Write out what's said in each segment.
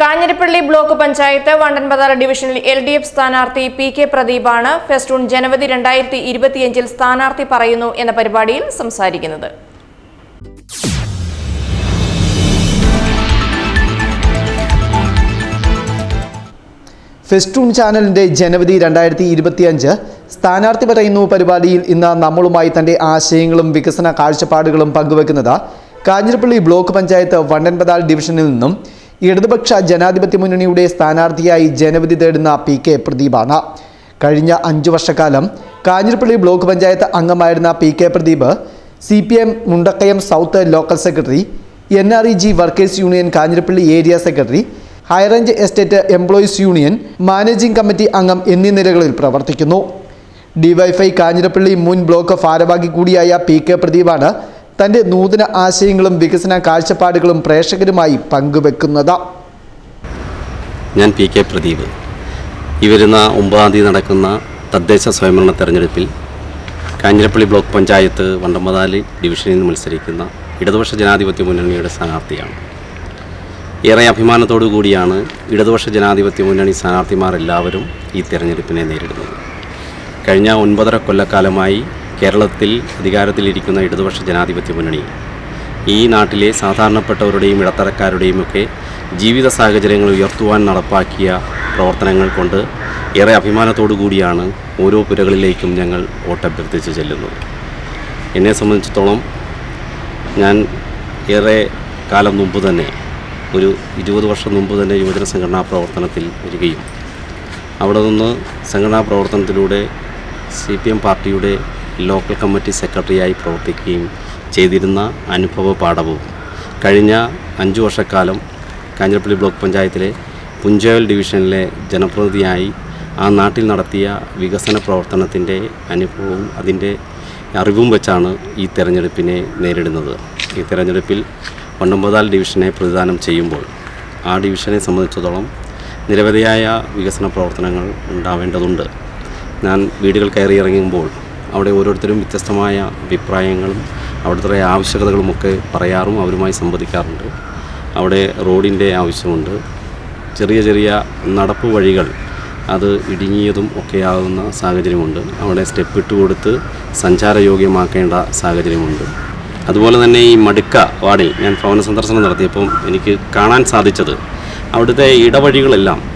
Kanjirappally block panchayat Vandanpathara ഡിവിഷനിൽ L D F സ്ഥാനാർത്ഥി P K പ്രദീപാണ് ഫെസ്റ്റൂൺ ജനുവരി രണ്ടായിരത്തി ഇരുപത്തിയഞ്ചിൽ സ്ഥാനാർത്ഥി പറയുന്നു എന്ന പരിപാടിയിൽ സംസാരിക്കുന്നത്. ഫെസ്റ്റൂൺ ചാനലിന്റെ ജനുവരി രണ്ടായിരത്തി ഇരുപത്തിയഞ്ച് സ്ഥാനാർത്ഥി പറയുന്നു പരിപാടിയിൽ ഇന്ന് നമ്മളുമായി തന്റെ ആശയങ്ങളും വികസന കാഴ്ചപ്പാടുകളും പങ്കുവെക്കുന്നത് കാഞ്ഞിരപ്പള്ളി ബ്ലോക്ക് പഞ്ചായത്ത് വണ്ടൻപതാൽ ഡിവിഷനിൽ നിന്നും ഇടതുപക്ഷ ജനാധിപത്യ മുന്നണിയുടെ സ്ഥാനാർത്ഥിയായി ജനവിധി തേടുന്ന പി കെ പ്രദീപാണ്. കഴിഞ്ഞ അഞ്ചു വർഷക്കാലം കാഞ്ഞിരപ്പള്ളി ബ്ലോക്ക് പഞ്ചായത്ത് അംഗമായിരുന്ന P K Pradeep C P M Mundakayam south local secretary N R E G workers union Kanjirappally area secretary high range estate employees union managing committee അംഗം എന്നീ നിലകളിൽ പ്രവർത്തിക്കുന്നു. ഡിവൈഫൈ കാഞ്ഞിരപ്പള്ളി മുൻ ബ്ലോക്ക് ഭാരവാഹി കൂടിയായ പി കെ പ്രദീപാണ് തന്റെ നൂതന ആശയങ്ങളും വികസന കാഴ്ചപ്പാടുകളും പ്രേക്ഷകരുമായി പങ്കുവെക്കുന്നത്. ഞാൻ പി കെ പ്രദീപ്. ഈ വരുന്ന ഒമ്പതാം തീയതി നടക്കുന്ന തദ്ദേശ സ്വയംഭരണ തെരഞ്ഞെടുപ്പിൽ കാഞ്ഞിരപ്പള്ളി ബ്ലോക്ക് പഞ്ചായത്ത് വണ്ടമ്പതാലി ഡിവിഷനിൽ നിന്ന് മത്സരിക്കുന്ന ഇടതുപക്ഷ ജനാധിപത്യ മുന്നണിയുടെ സ്ഥാനാർത്ഥിയാണ്. ഏറെ അഭിമാനത്തോടു കൂടിയാണ് ഇടതുപക്ഷ ജനാധിപത്യ മുന്നണി സ്ഥാനാർത്ഥിമാർ എല്ലാവരും ഈ തെരഞ്ഞെടുപ്പിനെ നേരിടുന്നത്. കഴിഞ്ഞ ഒൻപതര കൊല്ലക്കാലമായി കേരളത്തിൽ അധികാരത്തിലിരിക്കുന്ന ഇടതുപക്ഷ ജനാധിപത്യ മുന്നണി ഈ നാട്ടിലെ സാധാരണപ്പെട്ടവരുടെയും ഇടത്തരക്കാരുടെയും ഒക്കെ ജീവിത സാഹചര്യങ്ങൾ ഉയർത്തുവാൻ നടപ്പാക്കിയ പ്രവർത്തനങ്ങൾ കൊണ്ട് ഏറെ അഭിമാനത്തോടു കൂടിയാണ് ഓരോ പുരകളിലേക്കും ഞങ്ങൾ വോട്ടഭ്യർത്ഥിച്ച് ചെല്ലുന്നത്. എന്നെ സംബന്ധിച്ചിടത്തോളം ഞാൻ ഏറെ കാലം മുമ്പ് തന്നെ ഒരു ഇരുപത് വർഷം മുമ്പ് തന്നെ യുവജന സംഘടനാ പ്രവർത്തനത്തിൽ വരികയും അവിടെ നിന്ന് സംഘടനാ പ്രവർത്തനത്തിലൂടെ സി പി എം പാർട്ടിയുടെ ലോക്കൽ കമ്മിറ്റി സെക്രട്ടറിയായി പ്രവർത്തിക്കുകയും ചെയ്തിരുന്ന അനുഭവ പാഠവും. കഴിഞ്ഞ അഞ്ചു വർഷക്കാലം കാഞ്ഞിരപ്പള്ളി ബ്ലോക്ക് പഞ്ചായത്തിലെ പുഞ്ചോയൽ ഡിവിഷനിലെ ജനപ്രതിനിധിയായി ആ നാട്ടിൽ നടത്തിയ വികസന പ്രവർത്തനത്തിന്റെ അനുഭവവും അതിന്റെ അറിവും വെച്ചാണ് ഈ തെരഞ്ഞെടുപ്പിനെ നേരിടുന്നത്. ഈ തെരഞ്ഞെടുപ്പിൽ പണ്ടൊമ്പതാൽ ഡിവിഷനെ പ്രതിദാനം ചെയ്യുമ്പോൾ ആ ഡിവിഷനെ സംബന്ധിച്ചിടത്തോളം നിരവധിയായ വികസന പ്രവർത്തനങ്ങൾ ഉണ്ടാവേണ്ടതുണ്ട്. ഞാൻ വീടുകൾ കയറി ഇറങ്ങുമ്പോൾ അവിടെ ഓരോരുത്തരും വ്യത്യസ്തമായ അഭിപ്രായങ്ങളും അവിടുത്തെ ആവശ്യകതകളുമൊക്കെ പറയാറും അവരുമായി സംവദിക്കാറുണ്ട്. അവിടെ റോഡിന്റെ ആവശ്യമുണ്ട്. ചെറിയ ചെറിയ നടപ്പ് വഴികൾ അത് ഇടുങ്ങിയതും ഒക്കെയാകുന്ന സാഹചര്യമുണ്ട്. അവിടെ സ്റ്റെപ്പ് ഇട്ട് കൊടുത്ത് സഞ്ചാരയോഗ്യമാക്കേണ്ട സാഹചര്യമുണ്ട്. അതുപോലെ തന്നെ ഈ മടുക്ക വാർഡിൽ ഞാൻ ഭവന സന്ദർശനം നടത്തിയപ്പം എനിക്ക് കാണാൻ സാധിച്ചത് അവിടുത്തെ ഇടവഴികളെല്ലാം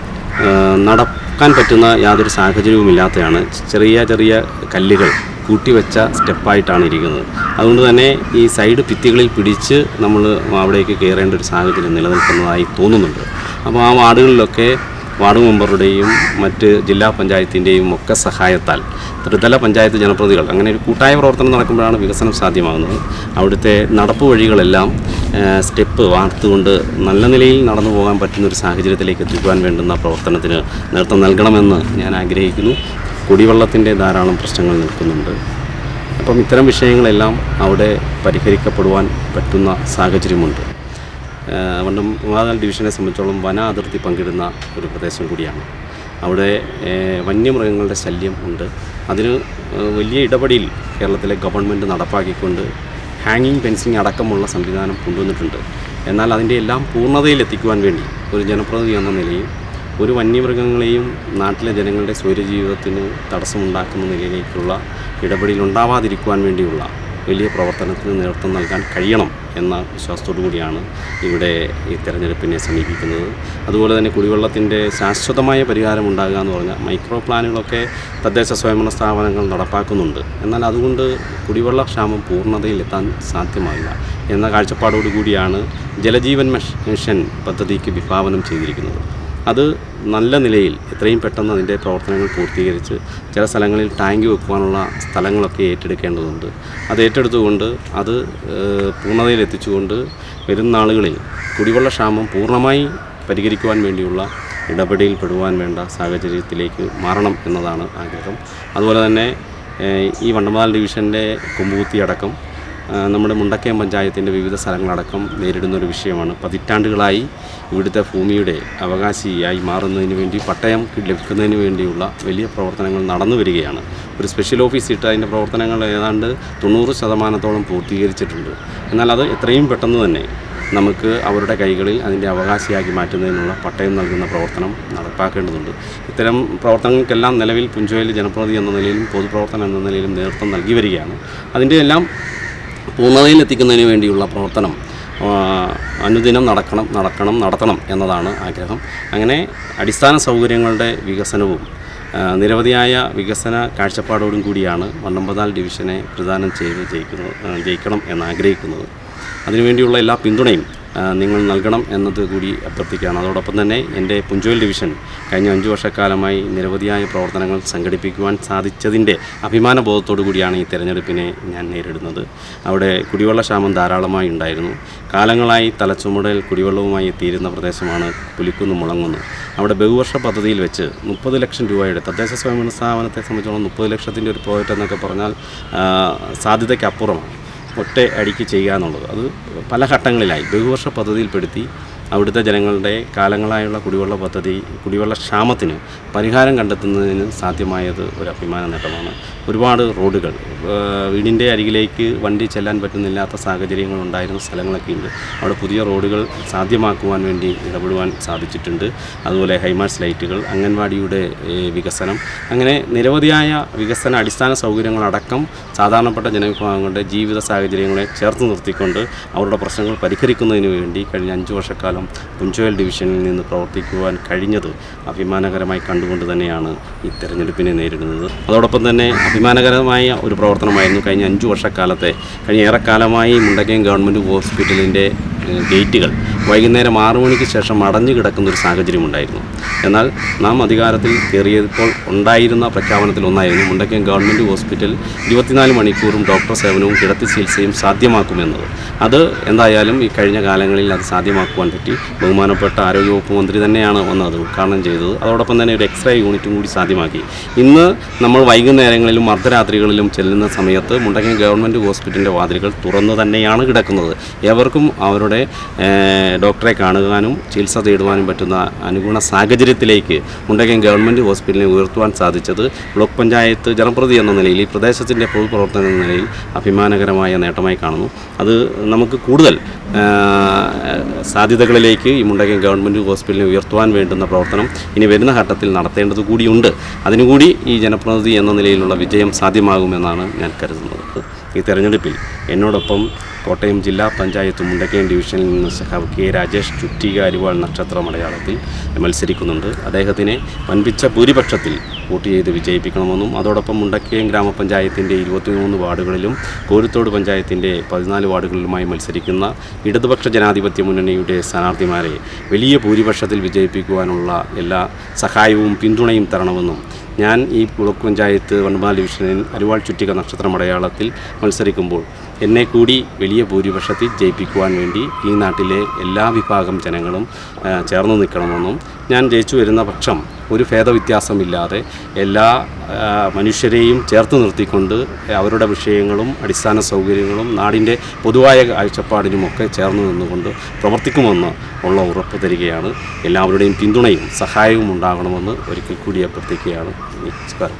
നടക്കാൻ പറ്റുന്ന യാതൊരു സാഹചര്യവുമില്ലാത്തതാണ് ചെറിയ ചെറിയ കല്ലുകൾ കൂട്ടിവെച്ച സ്റ്റെപ്പായിട്ടാണ് ഇരിക്കുന്നത്. അതുകൊണ്ട് തന്നെ ഈ സൈഡ് ഭിത്തികളിൽ പിടിച്ച് നമ്മൾ അവിടേക്ക് കയറേണ്ട ഒരു സാഹചര്യം നിലനിൽക്കുന്നതായി തോന്നുന്നുണ്ട്. അപ്പോൾ ആ വാർഡുകളിലൊക്കെ വാർഡ് മെമ്പറുടെയും മറ്റ് ജില്ലാ പഞ്ചായത്തിന്റെയും ഒക്കെ സഹായത്താൽ ത്രിതല പഞ്ചായത്ത് ജനപ്രതികൾ അങ്ങനെ ഒരു കൂട്ടായ പ്രവർത്തനം നടക്കുമ്പോഴാണ് വികസനം സാധ്യമാകുന്നത്. അവിടുത്തെ നടപ്പ് വഴികളെല്ലാം സ്റ്റെപ്പ് വാർത്തുകൊണ്ട് നല്ല നിലയിൽ നടന്നു പോകാൻ പറ്റുന്ന ഒരു സാഹചര്യത്തിലേക്ക് എത്തിക്കുവാൻ വേണ്ടുന്ന പ്രവർത്തനത്തിന് നേതൃത്വം നൽകണമെന്ന് ഞാൻ ആഗ്രഹിക്കുന്നു. കുടിവെള്ളത്തിന്റെ ധാരാളം പ്രശ്നങ്ങൾ നിൽക്കുന്നുണ്ട്. അപ്പം ഇത്തരം വിഷയങ്ങളെല്ലാം അവിടെ പരിഹരിക്കപ്പെടുവാൻ പറ്റുന്ന സാഹചര്യമുണ്ട്. ഏഹ് വണ്ടം മൂന്നാം ഡിവിഷനെ സംബന്ധിച്ചോളം വന അതിർത്തി പങ്കിടുന്ന ഒരു പ്രദേശം കൂടിയാണ്. അവിടെ വന്യമൃഗങ്ങളുടെ ശല്യം ഉണ്ട്. അതിന് വലിയ ഇടപെടിയിൽ കേരളത്തിലെ ഗവൺമെന്റ് നടപ്പാക്കിക്കൊണ്ട് ഹാങ്ങിങ് ഫെൻസിങ് അടക്കമുള്ള സംവിധാനം കൊണ്ടുവന്നിട്ടുണ്ട്. എന്നാൽ അതിന്റെ എല്ലാം പൂർണതയിൽ എത്തിക്കുവാൻ വേണ്ടി ഒരു ജനപ്രതിനിധി എന്ന നിലയിൽ ഒരു വന്യമൃഗങ്ങളെയും നാട്ടിലെ ജനങ്ങളുടെ സ്വൈരജീവിതത്തിന് തടസ്സമുണ്ടാക്കുന്ന നിലയിലേക്കുള്ള ഇടപെടലുണ്ടാവാതിരിക്കുവാൻ വേണ്ടിയുള്ള വലിയ പ്രവർത്തനത്തിന് നേതൃത്വം നൽകാൻ കഴിയണം എന്ന വിശ്വാസത്തോടു കൂടിയാണ് ഇവിടെ ഈ തെരഞ്ഞെടുപ്പിനെ സമീപിക്കുന്നത്. അതുപോലെ തന്നെ കുടിവെള്ളത്തിന്റെ ശാശ്വതമായ പരിഹാരം ഉണ്ടാകുക എന്ന് പറഞ്ഞാൽ മൈക്രോ പ്ലാനുകളൊക്കെ തദ്ദേശ സ്വയംഭരണ സ്ഥാപനങ്ങൾ നടപ്പാക്കുന്നുണ്ട്. എന്നാൽ അതുകൊണ്ട് കുടിവെള്ള ക്ഷാമം പൂർണതയിലെത്താൻ സാധ്യമാകില്ല എന്ന കാഴ്ചപ്പാടോടു കൂടിയാണ് ജലജീവൻ മിഷൻ പദ്ധതിക്ക് വിഭാവനം ചെയ്തിരിക്കുന്നത്. അത് നല്ല നിലയിൽ എത്രയും പെട്ടെന്ന് അതിന്റെ പ്രവർത്തനങ്ങൾ പൂർത്തീകരിച്ച് ചില സ്ഥലങ്ങളിൽ ടാങ്ക് വെക്കുവാനുള്ള സ്ഥലങ്ങളൊക്കെ ഏറ്റെടുക്കേണ്ടതുണ്ട്. അത് ഏറ്റെടുത്തുകൊണ്ട് അത് എത്തിച്ചുകൊണ്ട് വരുന്ന നാളുകളിൽ കുടിവെള്ള ക്ഷാമം പൂർണമായി പരിഹരിക്കുവാൻ വേണ്ടിയുള്ള ഇടപെടലിൽ പെടുവാൻ വേണ്ട സാഹചര്യത്തിലേക്ക് മാറണം എന്നതാണ് ആഗ്രഹം. അതുപോലെ തന്നെ ഈ വണ്ടമാൽ ഡിവിഷന്റെ കുമ്പൂത്തി അടക്കം നമ്മുടെ മുണ്ടക്കയം പഞ്ചായത്തിന്റെ വിവിധ സ്ഥലങ്ങളടക്കം നേരിടുന്ന ഒരു വിഷയമാണ്. പതിറ്റാണ്ടുകളായി ഇവിടുത്തെ ഭൂമിയുടെ അവകാശിയായി മാറുന്നതിന് വേണ്ടി പട്ടയം ലഭിക്കുന്നതിന് വേണ്ടിയുള്ള വലിയ പ്രവർത്തനങ്ങൾ നടന്നു വരികയാണ്. ഒരു സ്പെഷ്യൽ ഓഫീസ് ഇട്ട് അതിന്റെ പ്രവർത്തനങ്ങൾ ഏതാണ്ട് തൊണ്ണൂറ് ശതമാനത്തോളം പൂർത്തീകരിച്ചിട്ടുണ്ട്. എന്നാൽ അത് എത്രയും പെട്ടെന്ന് തന്നെ നമുക്ക് അവരുടെ കൈകളിൽ അതിന്റെ അവകാശിയാക്കി മാറ്റുന്നതിനുള്ള പട്ടയം നൽകുന്ന പ്രവർത്തനം നടപ്പാക്കേണ്ടതുണ്ട്. ഇത്തരം പ്രവർത്തനങ്ങൾക്കെല്ലാം നിലവിൽ പുഞ്ചോയിൽ ജനപ്രതി എന്ന നിലയിലും പൊതുപ്രവർത്തനം എന്ന നിലയിലും നേതൃത്വം നൽകി വരികയാണ്. അതിന്റെ എല്ലാം പൂർണതയിലെത്തിക്കുന്നതിന് വേണ്ടിയുള്ള പ്രവർത്തനം അനുദിനം നടക്കണം നടക്കണം നടത്തണം എന്നതാണ് ആഗ്രഹം. അങ്ങനെ അടിസ്ഥാന സൗകര്യങ്ങളുടെ വികസനവും നിരവധിയായ വികസന കാഴ്ചപ്പാടോടും കൂടിയാണ് വണ്ണമ്പതാൽ ഡിവിഷനെ പ്രദാനം ചെയ്ത് ജയിക്കുന്നത് ജയിക്കണം എന്ന് ആഗ്രഹിക്കുന്നത് അതിനുവേണ്ടിയുള്ള എല്ലാ പിന്തുണയും നിങ്ങൾ നൽകണം എന്നത് കൂടി അഭ്യർത്ഥിക്കുകയാണ്. അതോടൊപ്പം തന്നെ എന്റെ പുഞ്ചോയിൽ ഡിവിഷൻ കഴിഞ്ഞ അഞ്ച് വർഷക്കാലമായി നിരവധിയായ പ്രവർത്തനങ്ങൾ സംഘടിപ്പിക്കുവാൻ സാധിച്ചതിന്റെ അഭിമാനബോധത്തോടു കൂടിയാണ് ഈ തെരഞ്ഞെടുപ്പിനെ ഞാൻ നേരിടുന്നത്. അവിടെ കുടിവെള്ള ക്ഷാമം ധാരാളമായി ഉണ്ടായിരുന്നു. കാലങ്ങളായി തലച്ചുമടൽ കുടിവെള്ളവുമായി എത്തിയിരുന്ന പ്രദേശമാണ് പുലിക്കുന്ന് മുളങ്ങുന്ന് അവിടെ ബഹുവർഷ പദ്ധതിയിൽ വെച്ച് മുപ്പത് ലക്ഷം രൂപയുടെ തദ്ദേശ സ്വയംഭരണ സ്ഥാപനത്തെ സംബന്ധിച്ചോളം മുപ്പത് ലക്ഷത്തിന്റെ ഒരു പ്രോജക്റ്റ് എന്നൊക്കെ പറഞ്ഞാൽ സാധ്യതയ്ക്കപ്പുറമാണ്. ഒറ്റ അടിക്ക് ചെയ്യുക എന്നുള്ളത്. അത് പല ഘട്ടങ്ങളിലായി. ബഹുവർഷ പദ്ധതിയിൽപ്പെടുത്തി അവിടുത്തെ ജനങ്ങളുടെ കാലങ്ങളായുള്ള കുടിവെള്ള പദ്ധതി കുടിവെള്ള ക്ഷാമത്തിന് പരിഹാരം കണ്ടെത്തുന്നതിന് സാധ്യമായത് ഒരു അഭിമാന നേട്ടമാണ്. ഒരുപാട് റോഡുകൾ വീടിന്റെ അരികിലേക്ക് വണ്ടി ചെല്ലാൻ പറ്റുന്നില്ലാത്ത സാഹചര്യങ്ങൾ ഉണ്ടായിരുന്ന സ്ഥലങ്ങളൊക്കെ ഉണ്ട് അവിടെ പുതിയ റോഡുകൾ സാധ്യമാക്കുവാൻ വേണ്ടി ഇടപെടുവാൻ സാധിച്ചിട്ടുണ്ട്. അതുപോലെ ഹൈമാർസ് ലൈറ്റുകൾ അംഗൻവാടിയുടെ വികസനം. അങ്ങനെ നിരവധിയായ വികസന അടിസ്ഥാന സൗകര്യങ്ങളടക്കം സാധാരണപ്പെട്ട ജനവിഭാഗങ്ങളുടെ ജീവിത സാഹചര്യങ്ങളെ ചേർത്ത് നിർത്തിക്കൊണ്ട് അവരുടെ പ്രശ്നങ്ങൾ പരിഹരിക്കുന്നതിന് വേണ്ടി കഴിഞ്ഞ അഞ്ച് വർഷക്കാലം പുഞ്ചോയൽ ഡിവിഷനിൽ നിന്ന് പ്രവർത്തിക്കുവാൻ കഴിഞ്ഞത് അഭിമാനകരമായി കണ്ടുകൊണ്ട് തന്നെയാണ് ഈ തെരഞ്ഞെടുപ്പിനെ നേരിടുന്നത്. അതോടൊപ്പം തന്നെ അഭിമാനകരമായ ഒരു പ്രവർത്തനമായിരുന്നു കഴിഞ്ഞ അഞ്ചു വർഷക്കാലത്തെ കഴിഞ്ഞ ഏറെക്കാലമായി മുണ്ടക്കയം ഗവൺമെന്റ് ഹോസ്പിറ്റലിന്റെ ഗേറ്റുകൾ വൈകുന്നേരം ആറു മണിക്ക് ശേഷം അടഞ്ഞു കിടക്കുന്ന ഒരു സാഹചര്യം ഉണ്ടായിരുന്നു. എന്നാൽ നാം അധികാരത്തിൽ കയറിയപ്പോൾ ഉണ്ടായിരുന്ന പ്രഖ്യാപനത്തിൽ ഒന്നായിരുന്നു മുണ്ടക്കയം ഗവൺമെന്റ് ഹോസ്പിറ്റൽ ഇരുപത്തിനാല് മണിക്കൂറും ഡോക്ടർ സേവനവും കിടത്തി ചികിത്സയും സാധ്യമാക്കുമെന്നത്. അത് എന്തായാലും ഈ കഴിഞ്ഞ കാലങ്ങളിൽ അത് സാധ്യമാക്കുവാൻ പറ്റി. ബഹുമാനപ്പെട്ട ആരോഗ്യവകുപ്പ് മന്ത്രി തന്നെയാണ് വന്ന് അത് ഉദ്ഘാടനം ചെയ്തത്. അതോടൊപ്പം തന്നെ ഒരു എക്സ്റേ യൂണിറ്റും കൂടി സാധ്യമാക്കി. ഇന്ന് നമ്മൾ വൈകുന്നേരങ്ങളിലും അർദ്ധരാത്രികളിലും ചെല്ലുന്ന സമയത്ത് മുണ്ടക്കയം ഗവൺമെന്റ് ഹോസ്പിറ്റലിന്റെ വാതിലുകൾ തുറന്നു തന്നെയാണ് കിടക്കുന്നത്. എവർക്കും അവരുടെ ഡോക്ടറെ കാണുവാനും ചികിത്സ തേടുവാനും പറ്റുന്ന അനുഗുണ സാഹചര്യത്തിലേക്ക് മുണ്ടകം ഗവൺമെന്റ് ഹോസ്പിറ്റലിനെ ഉയർത്തുവാൻ സാധിച്ചത് ബ്ലോക്ക് പഞ്ചായത്ത് ജനപ്രതി എന്ന നിലയിൽ ഈ പ്രദേശത്തിന്റെ പൊതുപ്രവർത്തനം എന്ന നിലയിൽ അഭിമാനകരമായ നേട്ടമായി കാണുന്നു. അത് നമുക്ക് കൂടുതൽ സാധ്യതകളിലേക്ക് ഈ മുണ്ടകം ഗവൺമെന്റ് ഹോസ്പിറ്റലിനെ ഉയർത്തുവാൻ വേണ്ടുന്ന പ്രവർത്തനം ഇനി വരുന്ന ഘട്ടത്തിൽ നടത്തേണ്ടത് കൂടിയുണ്ട്. അതിനുകൂടി ഈ ജനപ്രതിനിധി എന്ന നിലയിലുള്ള വിജയം സാധ്യമാകുമെന്നാണ് ഞാൻ കരുതുന്നത്. ഈ തെരഞ്ഞെടുപ്പിൽ എന്നോടൊപ്പം കോട്ടയം ജില്ലാ പഞ്ചായത്ത് മുണ്ടക്കയം ഡിവിഷനിൽ നിന്ന് സഹാവ് കെ രാജേഷ് ചുറ്റിക അരിവാൾ നക്ഷത്ര മലയാളത്തിൽ മത്സരിക്കുന്നുണ്ട്. അദ്ദേഹത്തിനെ വൻപിച്ച ഭൂരിപക്ഷത്തിൽ വോട്ട് ചെയ്ത് വിജയിപ്പിക്കണമെന്നും അതോടൊപ്പം മുണ്ടക്കയം ഗ്രാമപഞ്ചായത്തിന്റെ ഇരുപത്തിമൂന്ന് വാർഡുകളിലും കോരുത്തോട് പഞ്ചായത്തിന്റെ പതിനാല് വാർഡുകളിലുമായി മത്സരിക്കുന്ന ഇടതുപക്ഷ ജനാധിപത്യ മുന്നണിയുടെ സ്ഥാനാർത്ഥിമാരെ വലിയ ഭൂരിപക്ഷത്തിൽ വിജയിപ്പിക്കുവാനുള്ള എല്ലാ സഹായവും പിന്തുണയും തരണമെന്നും ഞാൻ ഈ ബ്ലോക്ക് പഞ്ചായത്ത് വണ്ണമാല ഡിവിഷനിൽ അരുവാൾ ചുറ്റിക നക്ഷത്ര മലയാളത്തിൽ മത്സരിക്കുമ്പോൾ എന്നെ കൂടി വലിയ ഭൂരിപക്ഷത്തിൽ ജയിപ്പിക്കുവാൻ വേണ്ടി ഈ നാട്ടിലെ എല്ലാ വിഭാഗം ജനങ്ങളും ചേർന്ന് നിൽക്കണമെന്നും ഞാൻ ജയിച്ചു വരുന്ന പക്ഷം ഒരു ഭേദവ്യത്യാസമില്ലാതെ എല്ലാ മനുഷ്യരെയും ചേർത്ത് നിർത്തിക്കൊണ്ട് അവരുടെ വിഷയങ്ങളും അടിസ്ഥാന സൗകര്യങ്ങളും നാടിന്റെ പൊതുവായ കാഴ്ചപ്പാടിനുമൊക്കെ ചേർന്ന് നിന്നുകൊണ്ട് പ്രവർത്തിക്കുമെന്ന് ഉള്ള ഉറപ്പ് തരികയാണ്. എല്ലാവരുടെയും പിന്തുണയും സഹായവും ഉണ്ടാകണമെന്ന് ഒരിക്കൽ കൂടി അഭ്യർത്ഥിക്കുകയാണ്. നമസ്കാരം.